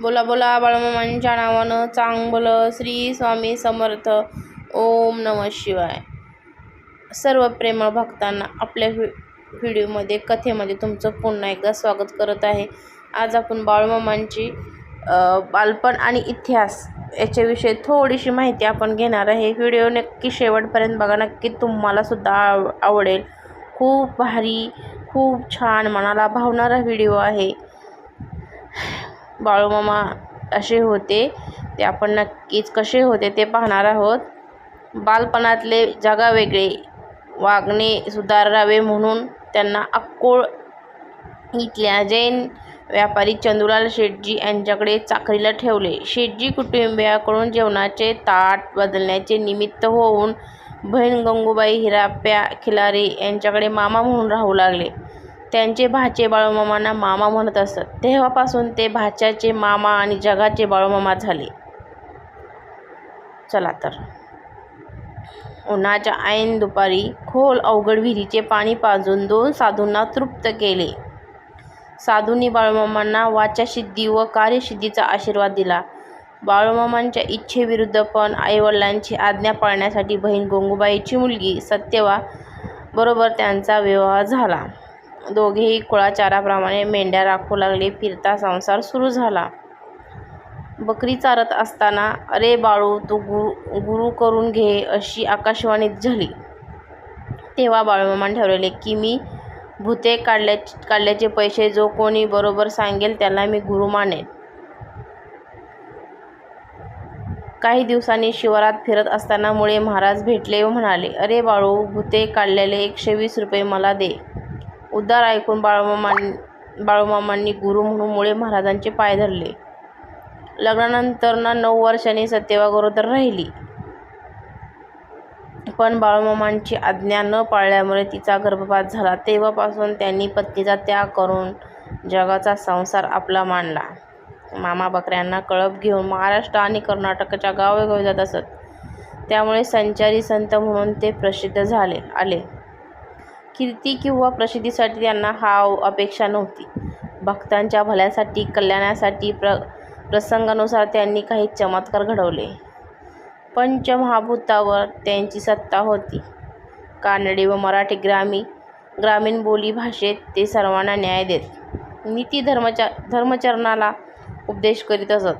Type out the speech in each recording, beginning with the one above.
बोला बोला बाळमामांच्या नावानं चांगलं श्री स्वामी समर्थ. ओम नम शिवाय. सर्व प्रेमळ भक्तांना आपल्या व्हि व्हिडिओमध्ये कथेमध्ये तुमचं पुन्हा एकदा स्वागत करत आहे. आज आपण बाळमामांची बालपण आणि इतिहास याच्याविषयी थोडीशी माहिती आपण घेणार आहे. व्हिडिओ नक्की शेवटपर्यंत बघा. नक्की तुम्हालासुद्धा आव आवडेल. खूप भारी खूप छान मनाला भावणारा व्हिडिओ आहे. बाळूमामा असे होते. ते आपण नक्कीच कसे होते ते पाहणार आहोत. बालपणातले जगावेगळे वागणे सुधारावे म्हणून त्यांना अक्कोळ इथल्या जैन व्यापारी चंदुलाल शेटजी यांच्याकडे चाकरीला ठेवले. शेटजी कुटुंबियाकडून जेवणाचे ताट बदलण्याचे निमित्त होऊन बहीण गंगूबाई हिराप्या खिलारे यांच्याकडे मामा म्हणून राहू लागले. त्यांचे भाचे बाळूमामांना मामा म्हणत असत. तेव्हापासून ते भाच्याचे मामा आणि जगाचे बाळूमामा झाले. चला तर. उन्हाच्या ऐन दुपारी खोल अवघड विहिरीचे पाणी पाजून दोन साधूंना तृप्त केले. साधूंनी बाळूमामांना वाचासिद्धी व कार्यसिद्धीचा आशीर्वाद दिला. बाळूमामांच्या इच्छेविरुद्ध पण आईवडिलांची आज्ञा पाळण्यासाठी बहीण गोंगूबाईची मुलगी सत्यवा बरोबर त्यांचा विवाह झाला. दोघेही कुळाचाराप्रमाणे मेंढ्या राखू लागले. फिरता संसार सुरू झाला. बकरी चारत असताना अरे बाळू तू गुरु गुरु करून घे अशी आकाशवाणी झाली. तेव्हा बाळूमामान ठरवले की मी भूते काढल्या काढल्याचे पैसे जो कोणी बरोबर सांगेल त्याला मी गुरु मानेन. काही दिवसांनी शिवारात फिरत असताना मुळे महाराज भेटले व म्हणाले अरे बाळू भूते काढलेले एकशे वीस रुपये मला दे. उद्गार ऐकून बाळूमामां बाळूमामांनी गुरु म्हणून मुळे महाराजांचे पाय धरले. लग्नानंतर ना नऊ वर्षांनी सत्यवा गरोदर राहिली. पण बाळूमामांची आज्ञा न पाळल्यामुळे तिचा गर्भपात झाला. तेव्हापासून त्यांनी पत्नीचा त्याग करून जगाचा संसार आपला मांडला. मामा बकऱ्यांना कळप घेऊन महाराष्ट्र आणि कर्नाटकच्या गावोगावी जात असत. त्यामुळे संचारी संत म्हणून ते प्रसिद्ध झाले आले. कीर्ती किंवा प्रसिद्धीसाठी त्यांना हा अपेक्षा नव्हती. भक्तांच्या भल्यासाठी कल्याणासाठी प्र प्रसंगानुसार त्यांनी काही चमत्कार घडवले. पंचमहाभूतावर त्यांची सत्ता होती. कानडी व मराठी ग्रामी ग्रामीण बोली भाषेत ते सर्वांना न्याय देत. नीती धर्मचा धर्मचरणाला उपदेश करीत असत.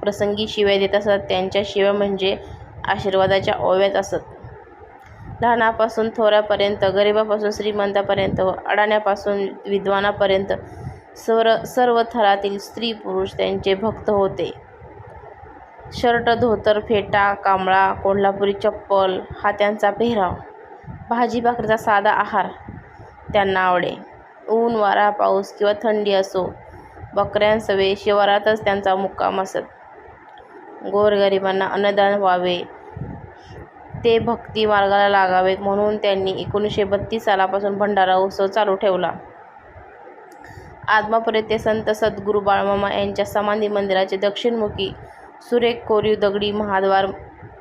प्रसंगी शिव्या देत असत. त्यांच्या शिव्या म्हणजे आशीर्वादाच्या ओव्यात असत. लहानापासून थोरापर्यंत गरिबापासून श्रीमंतापर्यंत व अडाण्यापासून विद्वानापर्यंत सर्व सर्व थरातील स्त्री पुरुष त्यांचे भक्त होते. शर्ट धोतर फेटा कांबळा कोल्हापुरी चप्पल हा त्यांचा पेहराव. भाजी भाकरीचा साधा आहार त्यांना आवडे. ऊन वारा पाऊस किंवा थंडी असो बकऱ्यांसवे शिवारातच त्यांचा मुक्काम असत. गोरगरिबांना अन्नदान व्हावे. ते भक्ती मार्गाला लागावेत म्हणून त्यांनी एकोणीसशे बत्तीस सालापासून भंडारा उत्सव चालू ठेवला. आदमापुरे ते संत सद्गुरू बाळमामा यांच्या समाधी मंदिराचे दक्षिणमुखी सुरेख कोरीव दगडी महाद्वार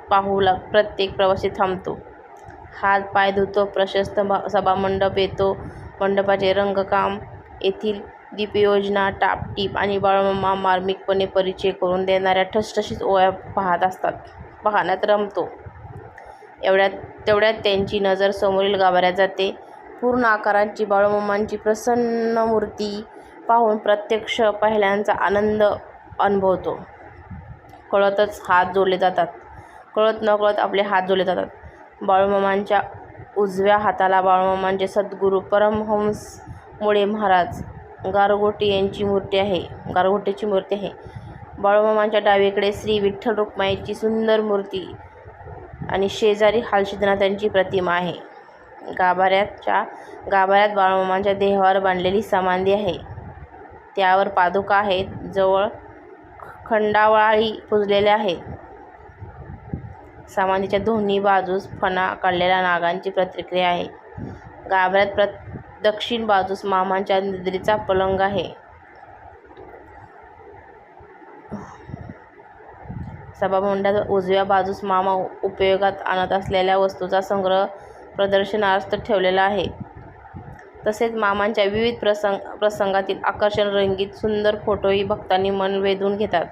पाहू लाग प्रत्येक प्रवासी थांबतो. हात पाय धुतो प्रशस्त सभामंडप येतो मंडपाचे रंगकाम येथील दीपयोजना टापटीप आणि बाळमामा मार्मिकपणे परिचय करून देणाऱ्या ठसठशीत ओळ्या पाहत असतात. पाहण्यात रमतो. एवढ्यात तेवढ्यात त्यांची नजर समोरील गाभाऱ्यात जाते. पूर्ण आकारांची बाळूमामांची प्रसन्न मूर्ती पाहून प्रत्यक्ष पहिल्यांचा आनंद अनुभवतो. कळतच हात जोडले जातात. कळत न कळत आपले हात जोडले जातात. बाळूमामांच्या उजव्या हाताला बाळूमामांचे सद्गुरू परमहंस मुळे महाराज गारगोटी यांची मूर्ती आहे गारगोटेची मूर्ती आहे. बाळूमामांच्या डावीकडे श्री विठ्ठल रुक्माईची सुंदर मूर्ती आणि शेजारी हालसिद्धनाथांची प्रतिमा आहे. गाभाऱ्याच्या गाभाऱ्यात बाळमामांच्या देहावर बांधलेली समाधी आहे. त्यावर पादुका आहेत. जवळ खंडावाळी पुजलेल्या आहेत. समाधीच्या दोन्ही बाजूस फणा काढलेल्या नागांची प्रतिक्रिया आहे. गाभाऱ्यात प्र दक्षिण बाजूस मामांच्या निद्रेचा पलंग आहे. सभामंडपात उजव्या बाजूस मामा उपयोगात आणत असलेल्या वस्तूचा संग्रह प्रदर्शनार्थ ठेवलेला आहे. तसेच मामांच्या विविध प्रसंग प्रसंगातील आकर्षण रंगीत सुंदर फोटोही भक्तांनी मन वेधून घेतात.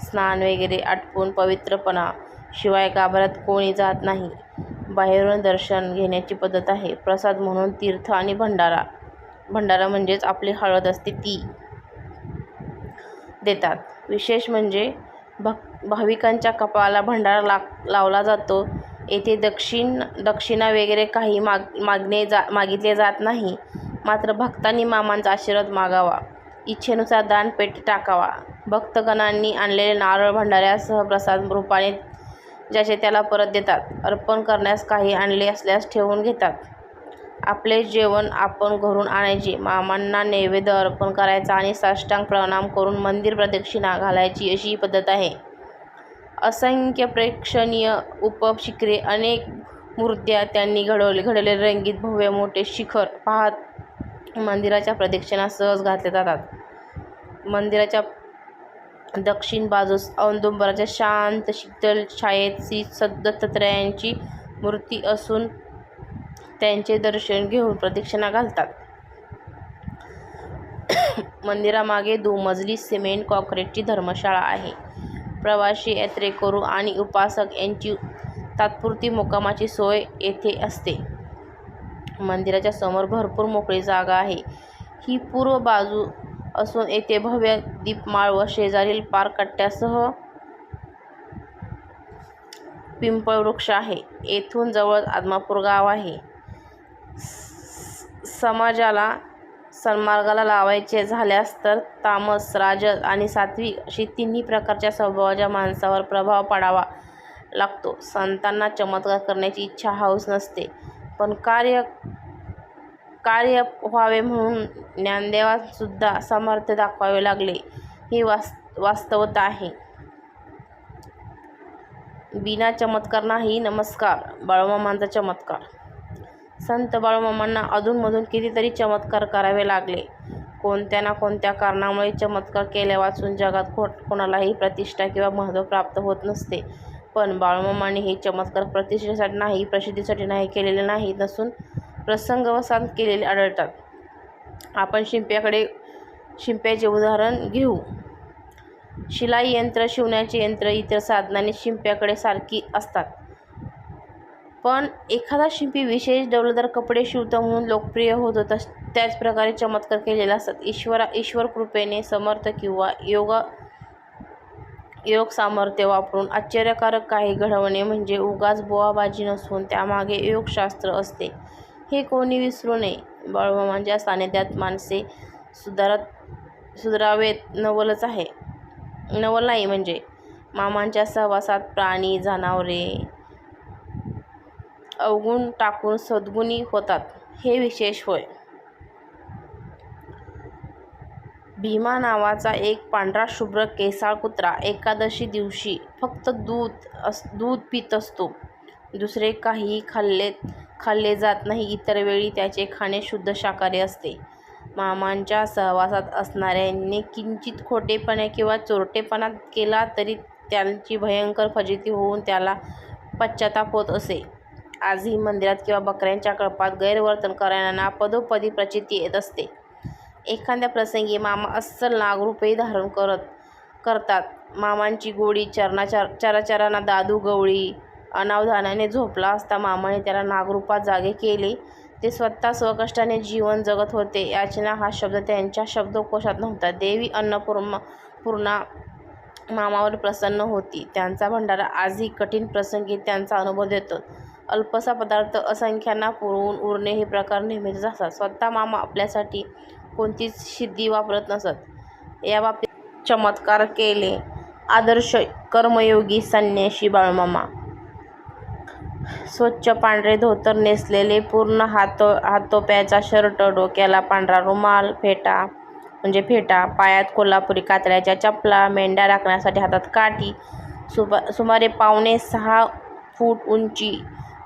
स्नान वगैरे आटपून पवित्रपणा शिवाय गाभाऱ्यात कोणी जात नाही. बाहेरून दर्शन घेण्याची पद्धत आहे. प्रसाद म्हणून तीर्थ आणि भंडारा. भंडारा म्हणजेच आपली हळद असते ती देतात. विशेष म्हणजे भक्त भाविकांच्या कपाळाला भंडारा लाग लावला जातो. येथे दक्षिण दक्षिणा वगैरे काही माग मागणे जा मागितले जात नाही. मात्र भक्तांनी मामांचा आशीर्वाद मागावा. इच्छेनुसार दान पेटी टाकावा. भक्तगणांनी आणलेले नारळ भंडाऱ्यासह प्रसाद रूपाने ज्याचे त्याला परत देतात अर्पण करण्यास काही आणले असल्यास ठेवून घेतात. आपले जेवण आपण घरून आणायचे. मामांना नैवेद्य अर्पण करायचा आणि साष्टांग प्रणाम करून मंदिर प्रदक्षिणा घालायची अशी ही पद्धत आहे. असंख्य प्रेक्षणीय उपशिखरे अनेक मूर्त्या त्यांनी घडवले घडवले रंगीत भव्य मोठे शिखर पाहत मंदिराच्या प्रदक्षिणा सहज घातल्या जातात. मंदिराच्या दक्षिण बाजूस औदुंबराच्या शांत शीतल छायेत श्री दत्तात्रयांची मूर्ती असून त्यांचे दर्शन घेऊन प्रदक्षिणा घालतात. मंदिरामागे दुमजली सिमेंट कॉन्क्रीटची धर्मशाळा आहे. प्रवासी यात्रेकरू आणि उपासक यांची तात्पुरती मुक्कामाची सोय येथे असते. मंदिराच्या समोर भरपूर मोकळी जागा आहे. ही पूर्व बाजू असून येथे भव्य दीपमाळ व शेजारील पारकट्ट्यासह पिंपळ वृक्ष आहे. येथून जवळ आदमापूर गाव आहे. समाजाला सन्मार्गाला लावायचे झाल्यास तर तामस राजस आणि सात्विक अशी तिन्ही प्रकारच्या स्वभावाच्या माणसावर प्रभाव पाडावा लागतो. संतांना चमत्कार करण्याची इच्छा हौस नसते पण कार्य कार्य व्हावे म्हणून ज्ञानदेवासुद्धा सामर्थ्य दाखवावे लागले. ही वास वास्तवता आहे. बिना चमत्कार नाही नमस्कार. बाळूमामांचा चमत्कार संत बाळूमामांना अधूनमधून कितीतरी चमत्कार करावे लागले. कोणत्या ना कोणत्या कारणामुळे चमत्कार केल्या वाचून जगात खोट कोणालाही प्रतिष्ठा किंवा महत्त्व प्राप्त होत नसते. पण बाळूमामांनी हे चमत्कार प्रतिष्ठेसाठी नाही प्रसिद्धीसाठी नाही केलेले नाही नसून प्रसंगवसांत केलेले आढळतात. आपण शिंप्याकडे शिंप्याचे उदाहरण घेऊ. शिलाई यंत्र शिवण्याचे यंत्र इतर साधनांनी शिंप्याकडे सारखी असतात. पण एखादा शिंपी विशेष डौलदार कपडे शिवतो म्हणून लोकप्रिय होत होता. त्याच प्रकारे चमत्कार केलेले असतात. ईश्वरा ईश्वर कृपेने समर्थ किंवा योगा योग सामर्थ्य वापरून आश्चर्यकारक काही घडवणे म्हणजे उगाच बोवाबाजी नसून त्यामागे योगशास्त्र असते. हे कोणी विसरू नये. बाळूमामांच्या सानिध्यात माणसे सुधारत सुधारावेत. नवलच आहे. नवल नाही म्हणजे मामांच्या सहवासात प्राणी जनावरे अवगुण टाकून सद्गुणी होतात. हे विशेष होय. भीमा नावाचा एक पांढरा शुभ्र केसाळ कुत्रा एकादशी दिवशी फक्त दूध अस दूध पित असतो. दुसरे काहीही खाल्ले खाल्ले जात नाही इतर वेळी त्याचे खाणे शुद्ध शाकाहारी असते. मामांच्या सहवासात असणाऱ्यांनी किंचित खोटेपणे किंवा चोरटेपणा केला तरी त्यांची भयंकर फजिती होऊन त्याला पश्चाताप होत असे. आजही मंदिरात किंवा बकऱ्यांच्या कळपात गैरवर्तन करणाऱ्यांना पदोपदी प्रचिती येत असते. एखाद्या प्रसंगी मामा अस्सल नागरूपही धारण करत करतात. मामांची गोडी चरणाचार चराचरांना दादू गवळी अनावधानाने झोपला असता मामाने त्याला नागरूपात जागे केले. ते स्वतः स्वकष्टाने जीवन जगत होते. याचना हा शब्द त्यांच्या शब्दकोशात नव्हता. देवी अन्नपूर्मा पूर्णा मामावर प्रसन्न होती. त्यांचा भंडारा आजही कठीण प्रसंगी त्यांचा अनुभव देतो. अल्पसा पदार्थ असंख्यांना पुरवून उरणे हे प्रकार नेहमीच असतात. स्वतः मामा आपल्यासाठी कोणतीच सिद्धी वापरत नसत. या बाबतीत चमत्कार केले. आदर्श कर्मयोगी संन्याशी बाळमामा. स्वच्छ पांढरे धोतर नेसलेले पूर्ण हातो हातोप्याचा शर्ट डोक्याला पांढरा रुमाल फेटा म्हणजे फेटा पायात कोल्हापुरी कातड्याच्या चपला मेंढ्या राखण्यासाठी हातात काठी सुपा सुमारे पावणे सहा फूट उंची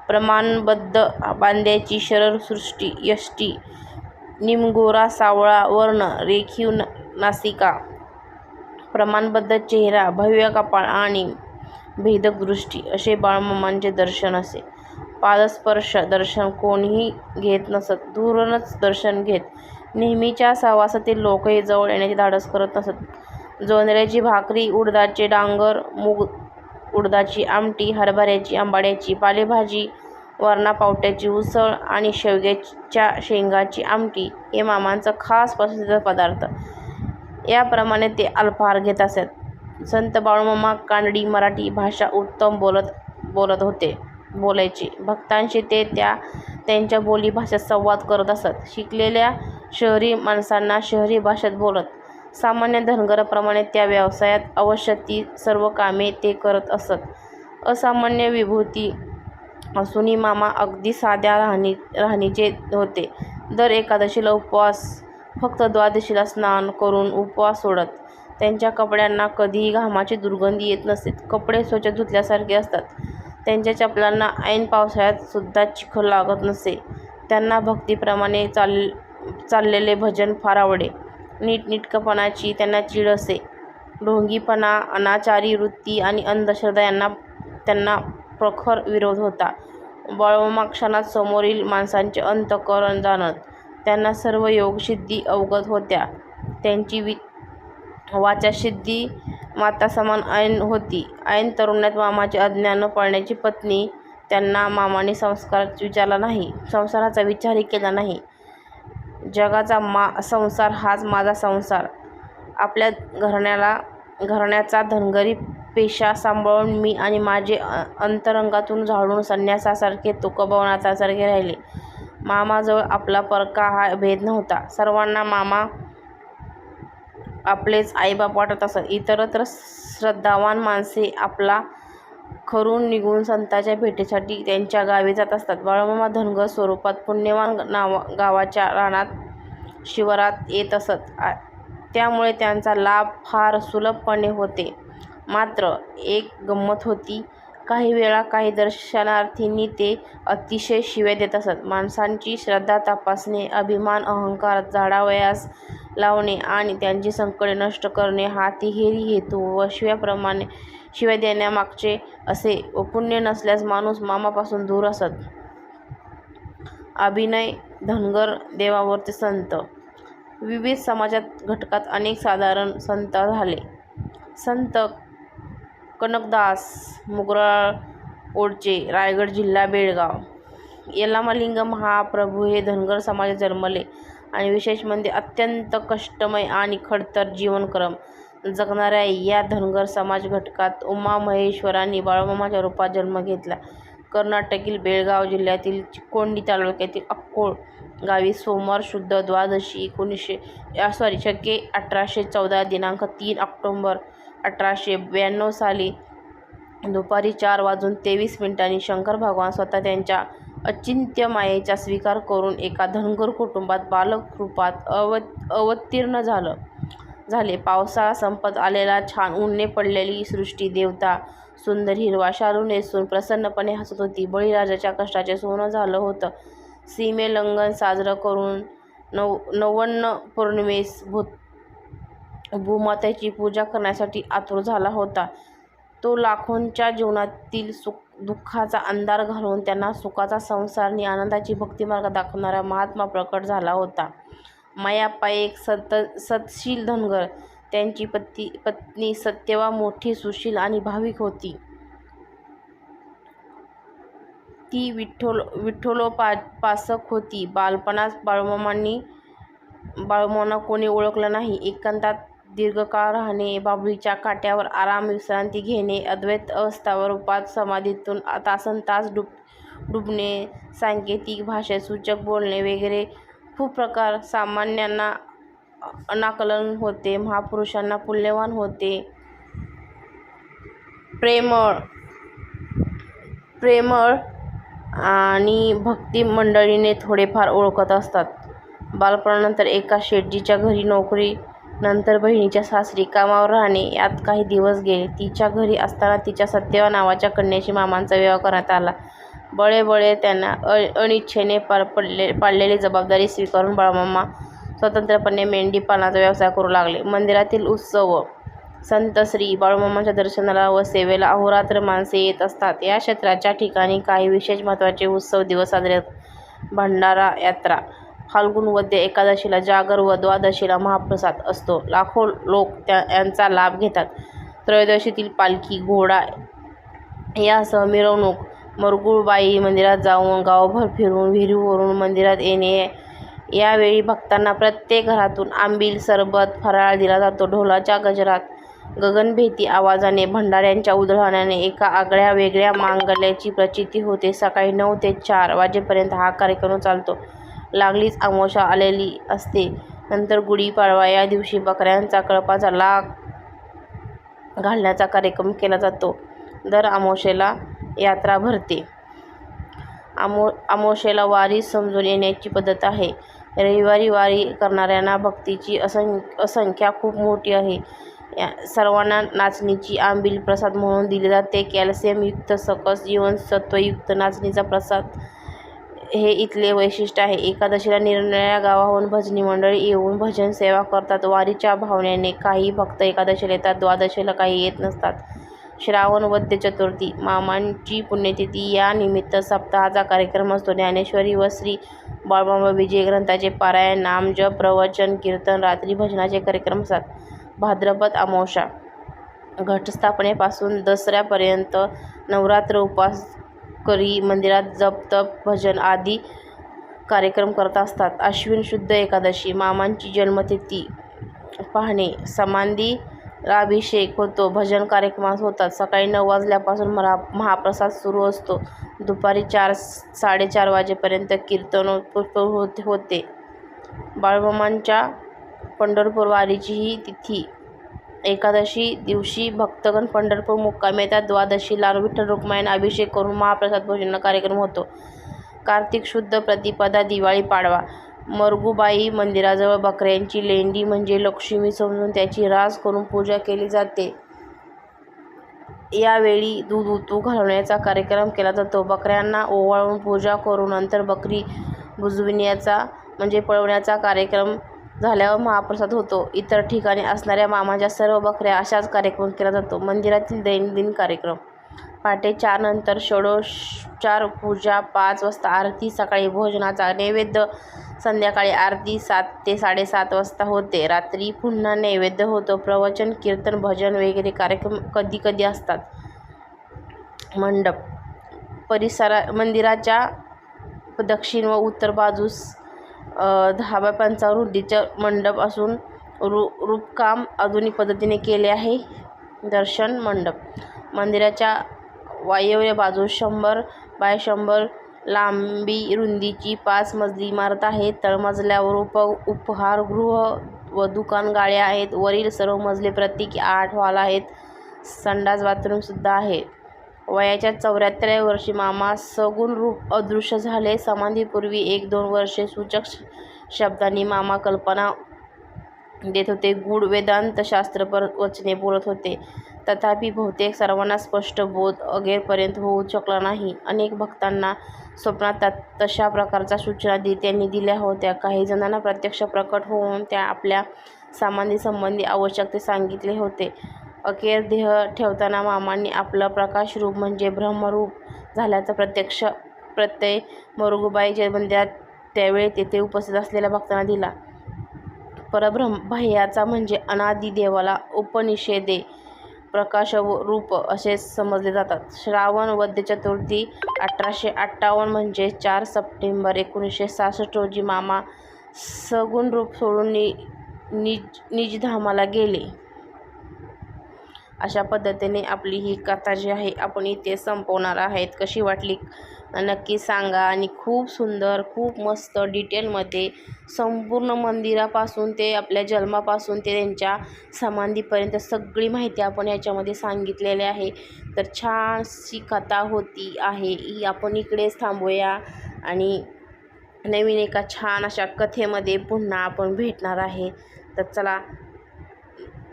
प्रमाणबद्ध बांध्याची शरसृष्टी यष्टी निमगोरा सावळा वर्ण रेखीव नासिका प्रमाणबद्ध चेहरा भव्य कपाळ आणि भेदक दृष्टी असे बाळमामांचे दर्शन असे पादस्पर्श दर्शन कोणीही घेत नसत. दुरूनच दर्शन घेत. नेहमीच्या सहवासातील लोकही जवळ येण्याचे धाडस करत नसत. ज्वारीची भाकरी, उडदाचे डांगर, मूग उडदाची आमटी, हरभऱ्याची आंबाड्याची पालेभाजी, वरणा-पावट्याची उसळ आणि शेवग्याच्या शेंगाची आमटी हे मामांचं खास पसंतीचे पदार्थ. याप्रमाणे ते अल्पाहार घेत असत. संत बाळूमामा कानडी मराठी भाषा उत्तम बोलत बोलत होते बोलायचे. भक्तांशी ते त्या त्यांच्या बोलीभाषेत संवाद करत असत. शिकलेल्या शहरी माणसांना शहरी भाषेत बोलत. सामान्य धनगराप्रमाणे त्या व्यवसायात आवश्यक ती सर्व कामे ते करत असत. असामान्य विभूती असूनही मामा अगदी साध्या राहणी राहणीचे होते. दर एकादशीला उपवास. फक्त द्वादशीला स्नान करून उपवास सोडत. त्यांच्या कपड्यांना कधीही घामाची दुर्गंधी येत नसते कपडे स्वच्छ धुतल्यासारखे असतात त्यांच्या चपलांना ऐन पावसाळ्यात सुद्धा चिखल लागत नसे. त्यांना भक्तीप्रमाणे चाल चाललेले भजन फार आवडे. नीटनेटकेपणाची त्यांना चीड असे. ढोंगीपणा, अनाचारी वृत्ती आणि अंधश्रद्धा यांना त्यांना प्रखर विरोध होता. बाळूमामा क्षणात समोरील माणसांचे अंतकरण जाणत. त्यांना सर्व योगसिद्धी अवगत होत्या. त्यांची वि वाचासिद्धी मातासमान ऐन होती. ऐन तरुण्यात मामाचे अज्ञान पळण्याची पत्नी त्यांना मामाने संस्कारात विचारला नाही संसाराचा विचारही केला नाही. जगाचा मा संसार हाच माझा संसार. आपल्या घराण्याला घराण्याचा धनगरी पेशा सांभाळून मी आणि माझे अंतरंगातून झाडून संन्यासासारखे तुकोबानाथांसारखे राहिले. मामाजवळ आपला परका हा भेद नव्हता. सर्वांना मामा आपलेच आईबाप वाटत असत. इतरत्र श्रद्धावान माणसे आपला खरून निघून संतांच्या भेटीसाठी त्यांच्या गावी जात असतात बाळूमामा धनगर स्वरूपात पुण्यवान गावाच्या रानात शिवारात येत असत. त्यामुळे त्यांचा लाभ फार सुलभपणे होते. मात्र एक गंमत होती. काही वेळा काही दर्शनार्थींनी ते अतिशय शिव्या देत असत. माणसांची श्रद्धा तपासणे, अभिमान अहंकार झाडावयास लावणे आणि त्यांची संकटे नष्ट करणे हा तिहेरी हेतू व शिवाय देण्यामागचे असे पुण्य नसल्यास माणूस मामापासून दूर असत. अभिनय धनगर देवावरचे संत. विविध समाजात घटकात अनेक साधारण संत झाले. संत कनकदास मुगळरोडचे, रायगड जिल्हा बेळगाव. यल्लामलिंग महाप्रभू हे धनगर समाजात जन्मले आणि विशेष म्हणजे अत्यंत कष्टमय आणि खडतर जीवनक्रम जगणाऱ्या या धनगर समाज घटकात उमा महेश्वरांनी बाळूमामाच्या रूपात जन्म घेतला. कर्नाटकातील बेळगाव जिल्ह्यातील चिकोंडी तालुक्यातील अक्कोळ गावी सोमवार शुद्ध द्वादशी शके अठराशे चौदा दिनांक तीन ऑक्टोंबर अठराशे ब्याण्णव साली दुपारी चार वाजून तेवीस मिनिटांनी शंकर भगवान स्वतः त्यांच्या अचिंत्य मायेचा स्वीकार करून एका धनगर कुटुंबात बालक रूपात अव अवतीर्ण झालं झाले पावसाळा संपत आलेला. छान उन्ने पडलेली सृष्टी. देवता सुंदर हिरवा शारू नेसून प्रसन्नपणे हसत होती. बळीराजाच्या कष्टाचे सोनं झालं होतं. सीमेलंगन साजरं करून नव नवन्न पौर्णिमेस भूमातेची पूजा करण्यासाठी आतुर झाला होता. तो लाखोंच्या जीवनातील सुख दुःखाचा अंधार घालून त्यांना सुखाचा संसार आणि आनंदाची भक्तिमार्ग दाखवणारा महात्मा प्रकट झाला होता. मायाप्पा एक सत सतशील धनगर. त्यांची पत्नी सत्यवा मोठी सुशील आणि भाविक होती. ती विठ्ठलोपासक होती. बालपणात बाळूमामांना कोणी ओळखलं नाही. एकांतात दीर्घकाळ राहणे, बाबळीच्या काट्यावर आराम विश्रांती घेणे, अद्वैत अवस्थारूपात समाधीतून तासन्तास डुबणे, सांकेतिक भाषेत सूचक बोलणे वगैरे खूप प्रकार सामान्यांना अनाकलन होते. महापुरुषांना पुण्यवान होते. प्रेमळ प्रेमळ आणि भक्ती मंडळीने थोडेफार ओळखत असतात बालपणानंतर एका शेटजीच्या घरी नोकरी, नंतर बहिणीच्या सासरी कामावर राहणे यात काही दिवस गेले. तिच्या घरी असताना तिच्या सत्यवा नावाच्या कन्याशी मामांचा विवाह करण्यात आला. बळेबळे त्यांना अ अनिच्छेने पार पडले पाडलेली जबाबदारी स्वीकारून बाळमामा स्वतंत्रपणे मेंढीपालनाचा व्यवसाय करू लागले. मंदिरातील उत्सव संत श्री बाळूमामांच्या दर्शनाला व सेवेला अहोरात्र माणसे येत असतात या क्षेत्राच्या ठिकाणी काही विशेष महत्त्वाचे उत्सव दिवस साजरे भंडारा यात्रा फाल्गुन वद्य एकादशीला जागर व द्वादशीला महाप्रसाद असतो. लाखो लोक त्या यांचा लाभ घेतात. त्रयोदशीतील पालखी, घोडा यासह मिरवणूक मरगुळबाई मंदिरात जाऊन गावभर फिरून विहिरीवरून मंदिरात येणे यावेळी भक्तांना प्रत्येक घरातून आंबील, सरबत, फराळ दिला जातो. ढोलाच्या गजरात, गगनभेती आवाजाने, भंडाऱ्यांच्या उधळण्याने एका आगळ्या वेगळ्या मांगल्याची प्रचिती होते. सकाळी नऊ ते चार वाजेपर्यंत हा कार्यक्रम चालतो. लागलीच अमावास्या आलेली असते. नंतर गुढीपाडवा या दिवशी बकऱ्यांचा कळपाचा लाग घालण्याचा कार्यक्रम केला जातो. दर अमावास्येला यात्रा भरते. आमो आमोशेला वारी समजून येण्याची पद्धत आहे. रविवारी वारी करणाऱ्यांना भक्तीची असं असंख्या खूप मोठी आहे. या सर्वांना नाचणीची आंबील प्रसाद म्हणून दिले जाते. कॅल्शियमयुक्त, सकस जीवनसत्वयुक्त नाचणीचा प्रसाद हे इथले वैशिष्ट्य आहे. एकादशीला निरनिराळ्या गावाहून भजनी मंडळी येऊन भजन सेवा करतात. वारीच्या भावनेने काही भक्त एकादशीला येतात, द्वादशीला काही येत नसतात. श्रावण वद्य चतुर्थी मामांची पुण्यतिथी या निमित्त सप्ताहाचा कार्यक्रम असतो. ज्ञानेश्वरी व श्री बाळबाबा विजय ग्रंथाचे पारायण, नामजप, प्रवचन, कीर्तन, रात्री भजनाचे कार्यक्रम असतात. भाद्रपद अमावशा घटस्थापनेपासून दसऱ्यापर्यंत नवरात्र उपास करी मंदिरात जप, तप, भजन आदी कार्यक्रम करत असतात. आश्विन शुद्ध एकादशी मामांची जन्मतिथी पाहणे अभिषेक होतो. भजन कार्यक्रम होतात. सकाळी नऊ वाजल्यापासून महाप्रसाद सुरू असतो. दुपारी चार साडेचार वाजेपर्यंत कीर्तन होत होते. बाळूमामांच्या पंढरपूर वारीची ही तिथी एकादशी दिवशी भक्तगण पंढरपूर मुक्काम येतात. द्वादशीला विठ्ठल रुक्मायन अभिषेक करून महाप्रसाद भोजन कार्यक्रम होतो. कार्तिक शुद्ध प्रतिपदा दिवाळी पाडवा मरगूबाई मंदिराजवळ बकऱ्यांची लेंडी म्हणजे लक्ष्मी समजून त्याची रास करून पूजा केली जाते. यावेळी दूध उतू घालण्याचा कार्यक्रम केला जातो. बकऱ्यांना ओवाळून पूजा करून नंतर बकरी बुजविण्याचा म्हणजे पळवण्याचा कार्यक्रम झाल्यावर महाप्रसाद होतो. इतर ठिकाणी असणाऱ्या मामाच्या सर्व बकऱ्या अशाच कार्यक्रम केला जातो. मंदिरातील दैनंदिन कार्यक्रम पहाटे चार नंतर षोडशोपचार पूजा पाच वाजता आरती सकाळी भोजनाचा नैवेद्य संध्याकाळी आरती सात ते साडेसात वाजता होते. रात्री पुन्हा नैवेद्य होतो. प्रवचन, कीर्तन, भजन वगैरे कार्यक्रम कधी कधी असतात. मंडप परिसरा मंदिराच्या दक्षिण व उत्तर बाजूस दहा बाय पंचावन्न मंडप असून रूपकाम आधुनिक पद्धतीने केले आहे. दर्शन मंडप मंदिराच्या वायव्य बाजूस शंभर बाय शंभर लांबी रुंदीची पाच मजली इमारत आहे. तळमजल्यावर उप उपहारगृह व दुकान गाळ्या आहेत. वरील सर्व मजले प्रत्येकी आठ हॉल आहेत. संडास बाथरूमसुद्धा आहे. वयाच्या चौऱ्याहत्तराव्या वर्षी मामा सगुण रूप अदृश्य झाले. समाधीपूर्वी एक दोन वर्षे सूचक शब्दांनी मामा कल्पना देत होते. गूढ वेदांत शास्त्र पर वचने बोलत होते. तथापि बहुतेक सर्वांना स्पष्ट बोध अगेरपर्यंत होऊ शकला नाही. अनेक भक्तांना स्वप्नात तशा प्रकारच्या सूचना दि त्यांनी दिल्या होत्या. काही जणांना प्रत्यक्ष प्रकट होऊन त्या आपल्या समाधीसंबंधी आवश्यक ते सांगितले होते. अखेर देह ठेवताना मामांनी आपलं प्रकाशरूप म्हणजे ब्रह्मरूप झाल्याचा प्रत्यक्ष प्रत्यय मरगुळबाई मंदिरात त्यावेळी तेथे उपस्थित असलेल्या भक्तांना दिला. परब्रह्म बाह्याचा म्हणजे अनादि देवाला उपनिषेदे प्रकाशरूप असे समजले जातात. श्रावण वद्य चतुर्थी अठराशे अठ्ठावन्न म्हणजे चार सप्टेंबर एकोणीसशे सहासष्ट रोजी मामा सगुण रूप सोडून नि निज निजधामाला गेले. अशा पद्धतीने आपली ही कथा जी आहे आपण इथे संपवणार आहेत. कशी वाटली नक्की सांगा. आणि खूप सुंदर खूप मस्त डिटेलमध्ये संपूर्ण मंदिरापासून ते आपल्या जन्मापासून ते त्यांच्या समाधीपर्यंत सगळी माहिती आपण याच्यामध्ये सांगितलेली आहे. तर छानशी कथा होती आहे ही आपण इकडेच थांबूया आणि नवीन एका छान अशा कथेमध्ये पुन्हा आपण भेटणार आहे. तर चला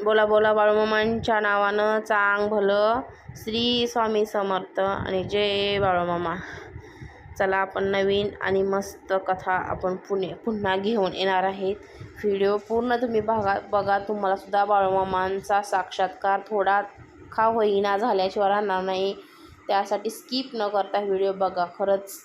बोला बोला बाळूमामांच्या नावानं चांग भलं श्री स्वामी समर्थ आणि जय बाळूमामा चला आपण नवीन आणि मस्त कथा आपण पुणे पुन्हा घेऊन येणार आहेत. व्हिडिओ पूर्ण तुम्ही बघा बघा. तुम्हालासुद्धा बाळूमामांचा साक्षात्कार थोडा खा होईना झाल्याशिवाय राहणार नाही. त्यासाठी स्किप न करता व्हिडिओ बघा. खरंच